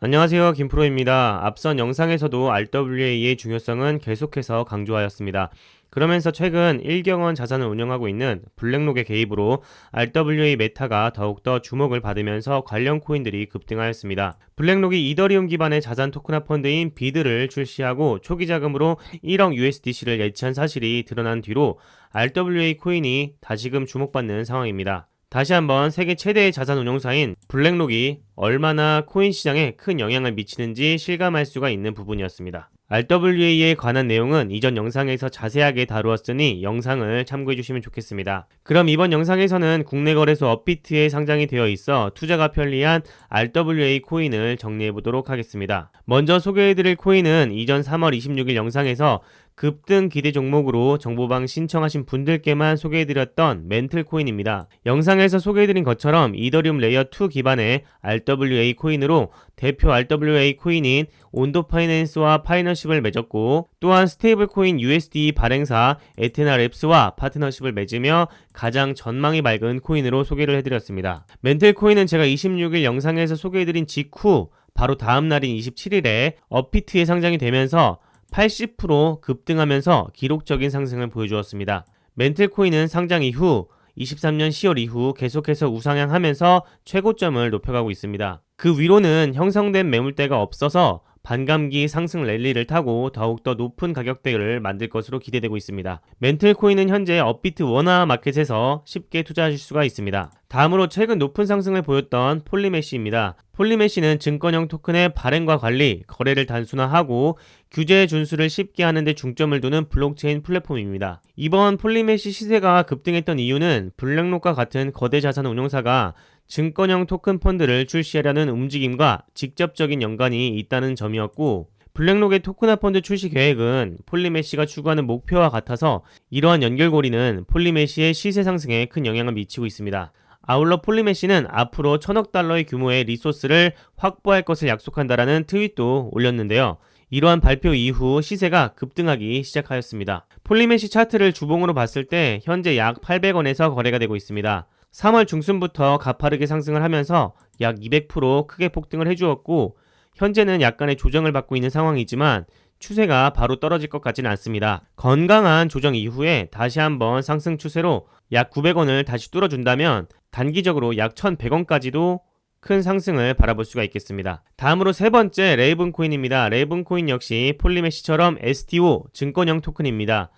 안녕하세요. 김프로입니다. 앞선 영상에서도 RWA의 중요성은 계속해서 강조하였습니다. 그러면서 최근 1경원 자산을 운영하고 있는 블랙록의 개입으로 RWA 메타가 더욱더 주목을 받으면서 관련 코인들이 급등하였습니다. 블랙록이 이더리움 기반의 자산 토큰화 펀드인 비드를 출시하고 초기 자금으로 1억 USDC를 예치한 사실이 드러난 뒤로 RWA 코인이 다시금 주목받는 상황입니다. 다시 한번 세계 최대의 자산 운용사인 블랙록이 얼마나 코인 시장에 큰 영향을 미치는지 실감할 수가 있는 부분이었습니다. RWA에 관한 내용은 이전 영상에서 자세하게 다루었으니 영상을 참고해 주시면 좋겠습니다. 그럼 이번 영상에서는 국내 거래소 업비트에 상장이 되어 있어 투자가 편리한 RWA 코인을 정리해 보도록 하겠습니다. 먼저 소개해 드릴 코인은 이전 3월 26일 영상에서 급등 기대 종목으로 정보방 신청하신 분들께만 소개해드렸던 멘틀 코인입니다. 영상에서 소개해드린 것처럼 이더리움 레이어 2 기반의 RWA 코인으로 대표 RWA 코인인 온도 파이낸스와 파이너십을 맺었고 또한 스테이블 코인 USD 발행사 에테나 랩스와 파트너십을 맺으며 가장 전망이 밝은 코인으로 소개를 해드렸습니다. 멘틀 코인은 제가 26일 영상에서 소개해드린 직후 바로 다음 날인 27일에 업피트에 상장이 되면서 80% 급등하면서 기록적인 상승을 보여주었습니다. 멘틀코인은 상장 이후 23년 10월 이후 계속해서 우상향하면서 최고점을 높여가고 있습니다. 그 위로는 형성된 매물대가 없어서 반감기 상승 랠리를 타고 더욱더 높은 가격대를 만들 것으로 기대되고 있습니다. 멘틀 코인은 현재 업비트 원화 마켓에서 쉽게 투자하실 수가 있습니다. 다음으로 최근 높은 상승을 보였던 폴리메시입니다. 폴리메시는 증권형 토큰의 발행과 관리, 거래를 단순화하고 규제 준수를 쉽게 하는데 중점을 두는 블록체인 플랫폼입니다. 이번 폴리메시 시세가 급등했던 이유는 블랙록과 같은 거대 자산 운용사가 증권형 토큰 펀드를 출시하려는 움직임과 직접적인 연관이 있다는 점이었고 블랙록의 토큰화 펀드 출시 계획은 폴리메시가 추구하는 목표와 같아서 이러한 연결고리는 폴리메시의 시세 상승에 큰 영향을 미치고 있습니다. 아울러 폴리메시는 앞으로 천억 달러의 규모의 리소스를 확보할 것을 약속한다라는 트윗도 올렸는데요. 이러한 발표 이후 시세가 급등하기 시작하였습니다. 폴리메시 차트를 주봉으로 봤을 때 현재 약 800원에서 거래가 되고 있습니다. 3월 중순부터 가파르게 상승을 하면서 약 200% 크게 폭등을 해주었고 현재는 약간의 조정을 받고 있는 상황이지만 추세가 바로 떨어질 것 같지는 않습니다. 건강한 조정 이후에 다시 한번 상승 추세로 약 900원을 다시 뚫어준다면 단기적으로 약 1100원까지도 큰 상승을 바라볼 수가 있겠습니다. 다음으로 세 번째 레이븐 코인입니다. 레이븐 코인 역시 폴리메시처럼 STO 증권형 토큰입니다.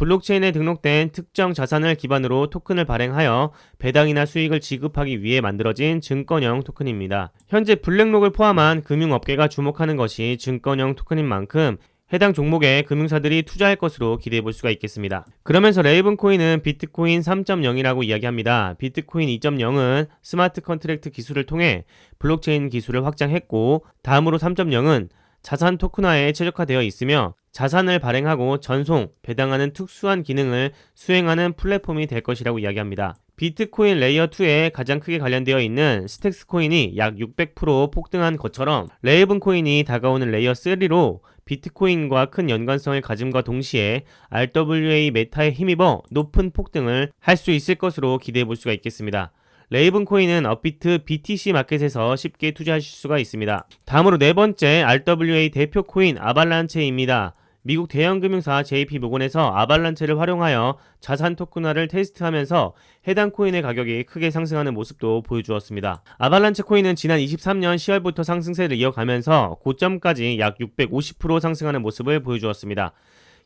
블록체인에 등록된 특정 자산을 기반으로 토큰을 발행하여 배당이나 수익을 지급하기 위해 만들어진 증권형 토큰입니다. 현재 블랙록을 포함한 금융업계가 주목하는 것이 증권형 토큰인 만큼 해당 종목에 금융사들이 투자할 것으로 기대해 볼 수가 있겠습니다. 그러면서 레이븐 코인은 비트코인 3.0이라고 이야기합니다. 비트코인 2.0은 스마트 컨트랙트 기술을 통해 블록체인 기술을 확장했고 다음으로 3.0은 자산 토큰화에 최적화되어 있으며 자산을 발행하고 전송, 배당하는 특수한 기능을 수행하는 플랫폼이 될 것이라고 이야기합니다. 비트코인 레이어 2에 가장 크게 관련되어 있는 스택스 코인이 약 600% 폭등한 것처럼 레이븐 코인이 다가오는 레이어 3로 비트코인과 큰 연관성을 가짐과 동시에 RWA 메타에 힘입어 높은 폭등을 할 수 있을 것으로 기대해 볼 수가 있겠습니다. 레이븐 코인은 업비트 BTC 마켓에서 쉽게 투자하실 수가 있습니다. 다음으로 네 번째 RWA 대표 코인 아발란체입니다. 미국 대형 금융사 JP모건에서 아발란체를 활용하여 자산 토큰화를 테스트하면서 해당 코인의 가격이 크게 상승하는 모습도 보여주었습니다. 아발란체 코인은 지난 23년 10월부터 상승세를 이어가면서 고점까지 약 650% 상승하는 모습을 보여주었습니다.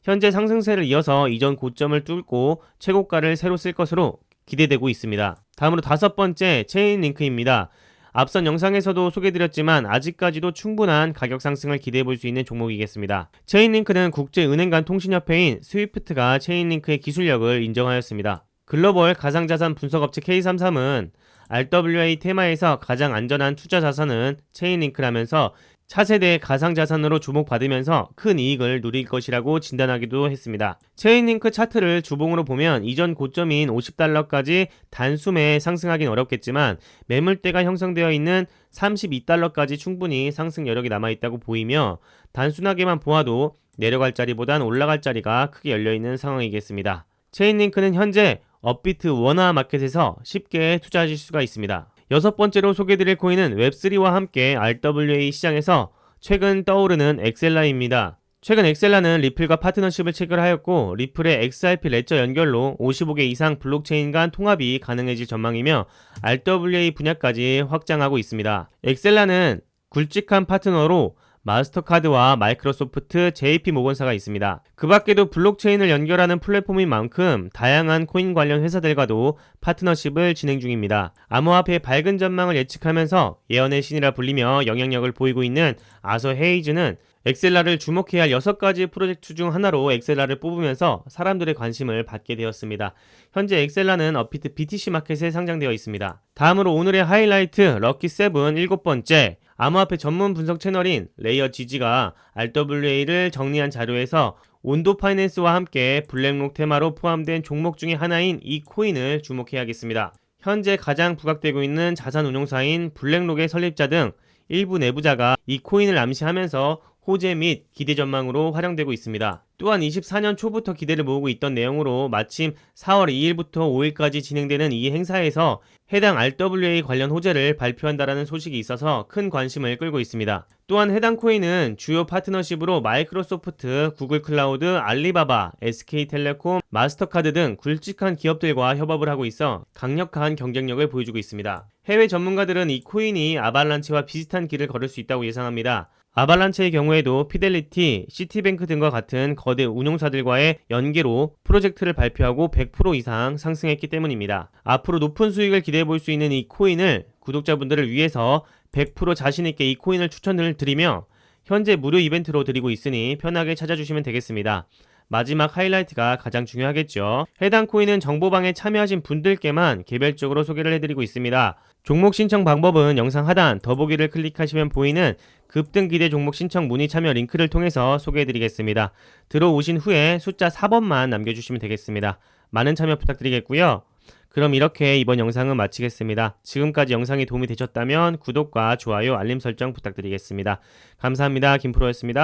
현재 상승세를 이어서 이전 고점을 뚫고 최고가를 새로 쓸 것으로 기대되고 있습니다. 다음으로 다섯 번째 체인 링크입니다. 앞선 영상에서도 소개드렸지만 아직까지도 충분한 가격 상승을 기대해 볼 수 있는 종목이겠습니다. 체인링크는 국제은행 간 통신협회인 스위프트가 체인링크의 기술력을 인정하였습니다. 글로벌 가상자산 분석업체 K33은 RWA 테마에서 가장 안전한 투자 자산은 체인링크라면서 차세대 가상자산으로 주목받으면서 큰 이익을 누릴 것이라고 진단하기도 했습니다. 체인링크 차트를 주봉으로 보면 이전 고점인 50달러까지 단숨에 상승하긴 어렵겠지만 매물대가 형성되어 있는 32달러까지 충분히 상승 여력이 남아있다고 보이며 단순하게만 보아도 내려갈 자리보단 올라갈 자리가 크게 열려있는 상황이겠습니다. 체인링크는 현재 업비트 원화 마켓에서 쉽게 투자하실 수가 있습니다. 여섯 번째로 소개드릴 코인은 웹3와 함께 RWA 시장에서 최근 떠오르는 엑셀라입니다. 최근 엑셀라는 리플과 파트너십을 체결하였고 리플의 XRP 레저 연결로 55개 이상 블록체인 간 통합이 가능해질 전망이며 RWA 분야까지 확장하고 있습니다. 엑셀라는 굵직한 파트너로 마스터카드와 마이크로소프트, JP 모건사가 있습니다. 그 밖에도 블록체인을 연결하는 플랫폼인 만큼 다양한 코인 관련 회사들과도 파트너십을 진행 중입니다. 암호화폐의 밝은 전망을 예측하면서 예언의 신이라 불리며 영향력을 보이고 있는 아서 헤이즈는 엑셀라를 주목해야 할 6가지 프로젝트 중 하나로 엑셀라를 뽑으면서 사람들의 관심을 받게 되었습니다. 현재 엑셀라는 업비트 BTC 마켓에 상장되어 있습니다. 다음으로 오늘의 하이라이트 럭키 세븐 일곱 번째 암호화폐 전문 분석 채널인 레이어 GG가 RWA를 정리한 자료에서 온도 파이낸스와 함께 블랙록 테마로 포함된 종목 중의 하나인 이 코인을 주목해야겠습니다. 현재 가장 부각되고 있는 자산 운용사인 블랙록의 설립자 등 일부 내부자가 이 코인을 암시하면서 호재 및 기대 전망으로 활용되고 있습니다. 또한 24년 초부터 기대를 모으고 있던 내용으로 마침 4월 2일부터 5일까지 진행되는 이 행사에서 해당 RWA 관련 호재를 발표한다라는 소식이 있어서 큰 관심을 끌고 있습니다. 또한 해당 코인은 주요 파트너십으로 마이크로소프트, 구글 클라우드, 알리바바, SK텔레콤, 마스터카드 등 굵직한 기업들과 협업을 하고 있어 강력한 경쟁력을 보여주고 있습니다. 해외 전문가들은 이 코인이 아발란체와 비슷한 길을 걸을 수 있다고 예상합니다. 아발란체의 경우에도 피델리티, 시티뱅크 등과 같은 거대 운용사들과의 연계로 프로젝트를 발표하고 100% 이상 상승했기 때문입니다. 앞으로 높은 수익을 기대해 볼 수 있는 이 코인을 구독자분들을 위해서 100% 자신있게 이 코인을 추천을 드리며 현재 무료 이벤트로 드리고 있으니 편하게 찾아주시면 되겠습니다. 마지막 하이라이트가 가장 중요하겠죠. 해당 코인은 정보방에 참여하신 분들께만 개별적으로 소개를 해드리고 있습니다. 종목 신청 방법은 영상 하단 더보기를 클릭하시면 보이는 급등 기대 종목 신청 문의 참여 링크를 통해서 소개해드리겠습니다. 들어오신 후에 숫자 4번만 남겨주시면 되겠습니다. 많은 참여 부탁드리겠고요. 그럼 이렇게 이번 영상은 마치겠습니다. 지금까지 영상이 도움이 되셨다면 구독과 좋아요, 알림 설정 부탁드리겠습니다. 감사합니다. 김프로였습니다.